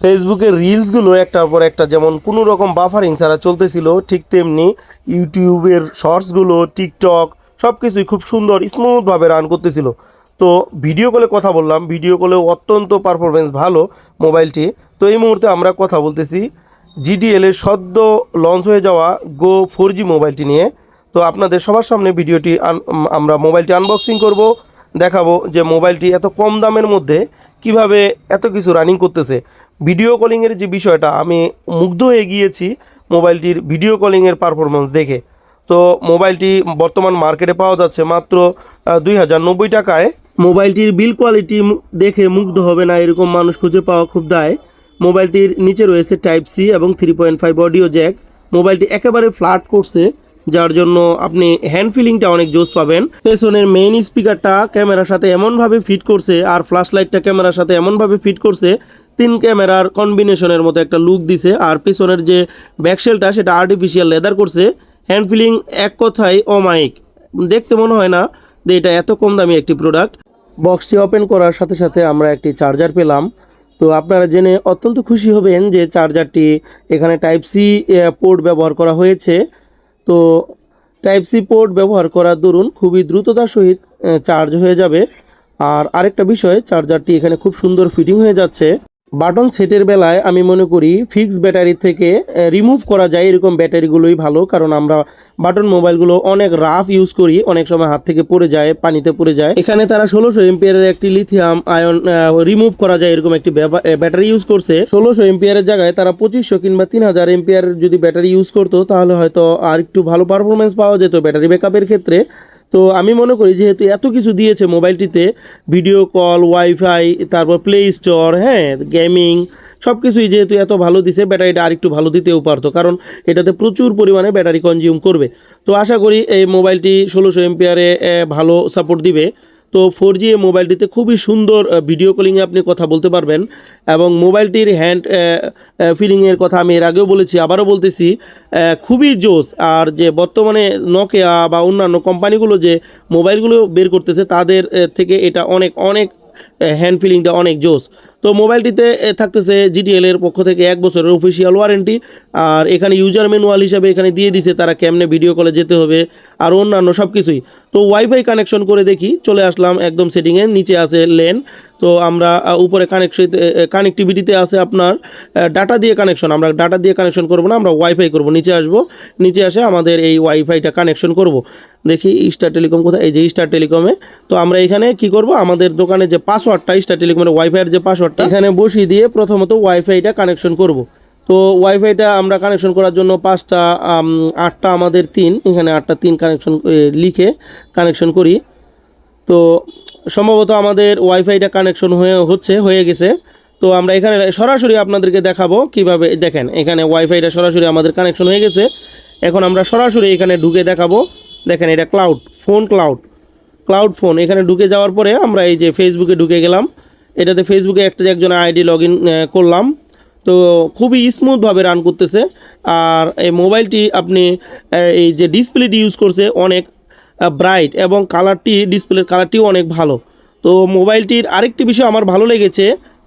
ফেসবুকের রিলসগুলো একটার পর একটা যেমন কোনো রকম বাফারিং ছাড়া চলতেছিল, ঠিক তেমনি ইউটিউবের শর্টসগুলো টিকটক সব কিছুই খুব সুন্দর স্মুথভাবে রান করতেছিল। তো ভিডিও কলে কথা বললাম ভিডিও কলেও অত্যন্ত পারফরমেন্স ভালো মোবাইলটি তো এই মুহূর্তে আমরা কথা বলতেছি জিডিএল এর সদ্য লঞ্চ হয়ে যাওয়া গো ফোর মোবাইলটি নিয়ে। তো আপনাদের সবার সামনে ভিডিওটি আমরা মোবাইলটি আনবক্সিং করব। দেখাবো যে মোবাইলটি এত কম দামের মধ্যে কীভাবে এত কিছু রানিং করতেছে। ভিডিও কলিংয়ের যে বিষয়টা, আমি মুগ্ধ হয়ে গিয়েছি মোবাইলটির ভিডিও কলিংয়ের পারফরমেন্স দেখে। তো মোবাইলটি বর্তমান মার্কেটে পাওয়া যাচ্ছে মাত্র দুই হাজার নব্বই টাকায়। মোবাইলটির বিল কোয়ালিটি দেখে মুগ্ধ হবে না, এরকম মানুষ খুঁজে পাওয়া খুব দায়। মোবাইলটির নিচে রয়েছে টাইপ সি এবং three point five audio jack মোবাইলটি একেবারে ফ্ল্যাট করছে। যার জন্য আপনি হ্যান্ড ফিলিংটা অনেক জোস পাবেন। পেছনের মেইন স্পিকারটা ক্যামেরার সাথে এমনভাবে ফিট করছে আর ফ্ল্যাশ লাইটটা ক্যামেরার সাথে এমনভাবে ফিট করছে, তিন ক্যামেরার কম্বিনেশনের মতো একটা লুক দিছে আর পেছনের যে ব্যাকশেলটা সেটা আর্টিফিশিয়াল লেদার করছে। হ্যান্ড ফিলিং এক কথায় অমায়িক। দেখতে মনে হয় না যে এটা এত কম দামি একটি প্রোডাক্ট বক্সটি ওপেন করার সাথে সাথে আমরা একটি চার্জার পেলাম। তো আপনারা জেনে অত্যন্ত খুশি হবেন যে চার্জারটি এখানে টাইপ সি পোর্ট ব্যবহার করা হয়েছে। তো টাইপ সি পোর্ট ব্যবহার করার দরুন খুবই দ্রুততার সহিত চার্জ হয়ে যাবে। আর আরেকটা বিষয় চার্জারটি এখানে খুব সুন্দর ফিটিং হয়ে যাচ্ছে। বাটন সেটের বেলায় আমি মনে করি ফিক্স ব্যাটারি থেকে রিমুভ করা যায় এরকম ব্যাটারিগুলোই ভালো, কারণ আমরা বাটন মোবাইলগুলো অনেক রাফ ইউজ করি, অনেক সময় হাত থেকে পড়ে যায়, পানিতে পড়ে যায়। এখানে তারা ষোলোশো এমপিয়ারের একটি লিথিয়াম আয়ন রিমুভ করা যায় এরকম একটি ব্যাটারি ইউজ করছে। ষোলোশো এমপিয়ারের জায়গায় তারা পঁচিশশো কিংবা তিন হাজার এমপিয়ার যদি ব্যাটারি ইউজ করতো, তাহলে হয়তো আর একটু ভালো পারফরমেন্স পাওয়া যেত ব্যাটারি ব্যাকআপের ক্ষেত্রে। তো আমি মনে করি যেহেতু এত কিছু দিয়েছে মোবাইলটিতে ভিডিও কল ওয়াইফাই তারপর প্লে স্টোর হ্যাঁ গেমিং সব কিছুই যেহেতু এত ভালো দিছে, ব্যাটারিটা আরেকটু ভালো দিতেও পারতো, কারণ এটাতে প্রচুর পরিমাণে ব্যাটারি কনজিউম করবে। তো আশা করি এই মোবাইলটি ষোলোশো এমপিয়ারে ভালো সাপোর্ট দিবে। তো ফোর জি মোবাইলটিতে খুবই সুন্দর ভিডিও কলিংয়ে আপনি কথা বলতে পারবেন এবং মোবাইলটির হ্যান্ড ফিলিংয়ের কথা আমি এর আগেও বলেছি, আবারও বলতেছি খুবই জোস আর যে বর্তমানে নকিয়া বা অন্যান্য কোম্পানিগুলো যে মোবাইলগুলো বের করতেছে, তাদের থেকে এটা অনেক অনেক হ্যান্ড ফিলিংটা অনেক জোস তো মোবাইলটিতে থাকতেছে জিটিএল এর পক্ষ থেকে এক বছরের অফিসিয়াল ওয়ারেন্টি আর এখানে ইউজার ম্যানুয়াল হিসাবে এখানে দিয়ে দিছে তারা কেমনে ভিডিও কলে যেতে হবে আর অন্যান্য সব কিছুই। তো ওয়াইফাই কানেকশন করে দেখি, চলে আসলাম একদম সেটিংয়ে নিচে আছে লেন তো আমরা উপরে কানেকশন কানেক্টিভিটিতে আছে আপনার ডাটা দিয়ে কানেকশন আমরা ডাটা দিয়ে কানেকশন করব না, আমরা ওয়াইফাই করব। নিচে আসব, নিচে আসে আমাদের এই ওয়াইফাইটা কানেকশন করব। দেখি স্টার টেলিকম কোথায়? এই যে স্টার টেলিকমে তো আমরা এখানে কি করব? আমাদের দোকানে যে পাসওয়ার্ডটা স্টার টেলিকমের ওয়াইফাইয়ের যে এখানে বসিয়ে দিয়ে প্রথমত ওয়াইফাইটা কানেকশন করব। তো ওয়াইফাইটা আমরা কানেকশন করার জন্য পাঁচটা আটটা আমাদের তিন, এখানে আটটা তিন কানেকশন লিখে কানেকশন করি। তো সম্ভবত আমাদের ওয়াইফাইটা কানেকশন হয়ে, হচ্ছে, হয়ে গেছে। তো আমরা এখানে সরাসরি আপনাদেরকে দেখাবো কীভাবে, দেখেন, এখানে ওয়াইফাইটা সরাসরি আমাদের কানেকশন হয়ে গেছে। এখন আমরা সরাসরি এখানে ঢুকে দেখাবো। দেখেন, এটা cloud phone cloud cloud phone এখানে ঢুকে যাওয়ার পরে আমরা এই যে ফেসবুকে ঢুকে গেলাম। এটাতে ফেসবুকে একটা একজন আইডি লগ করলাম। তো খুবই স্মুথভাবে রান করতেছে। আর এই মোবাইলটি আপনি এই যে ডিসপ্লেটি ইউজ করছে অনেক ব্রাইট এবং কালারটি ডিসপ্লের কালারটিও অনেক ভালো। তো মোবাইলটির আরেকটি বিষয় আমার ভালো লেগেছে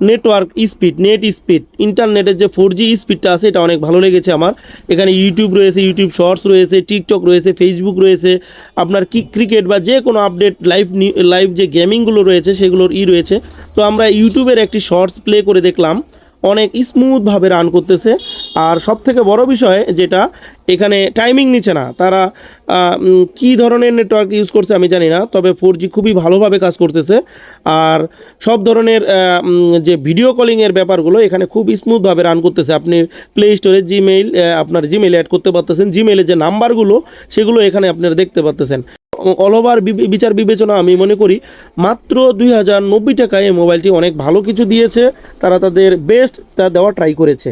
নেটওয়ার্ক স্পিড, নেট স্পিড, ইন্টারনেটের যে ফোর জি স্পিডটা আছে, এটা অনেক ভালো লেগেছে আমার। এখানে ইউটিউব রয়েছে ইউটিউব শর্টস রয়েছে টিকটক রয়েছে ফেসবুক রয়েছে, আপনার কি ক্রিকেট বা যে কোনো আপডেট লাইভ লাইভ যে গেমিংগুলো রয়েছে, সেগুলোর ই রয়েছে। তো আমরা ইউটিউবের একটি শর্টস প্লে করে দেখলাম। অনেক স্মুথভাবে রান করতেছে। আর সব থেকে বড় বিষয় যেটা, এখানে টাইমিং নিচ্ছে না। তারা কী ধরনের নেটওয়ার্ক ইউজ করছে আমি জানি না, তবে ফোর জি খুবই ভালোভাবে কাজ করতেছে। আর সব ধরনের যে ভিডিও কলিংয়ের ব্যাপারগুলো এখানে খুব স্মুথভাবে রান করতেছে। আপনি প্লে স্টোরে জিমেইল আপনার জিমেইল অ্যাড করতে পারতেছেন। জিমেইলের যে নাম্বারগুলো, সেগুলো এখানে আপনারা দেখতে পারতেছেন। অল ওভার বিচার বিবেচনা আমি মনে করি, মাত্র দুই হাজার নব্বই টাকায় এই মোবাইলটি অনেক ভালো কিছু দিয়েছে। তারা তাদের বেস্ট তা দেওয়া ট্রাই করেছে।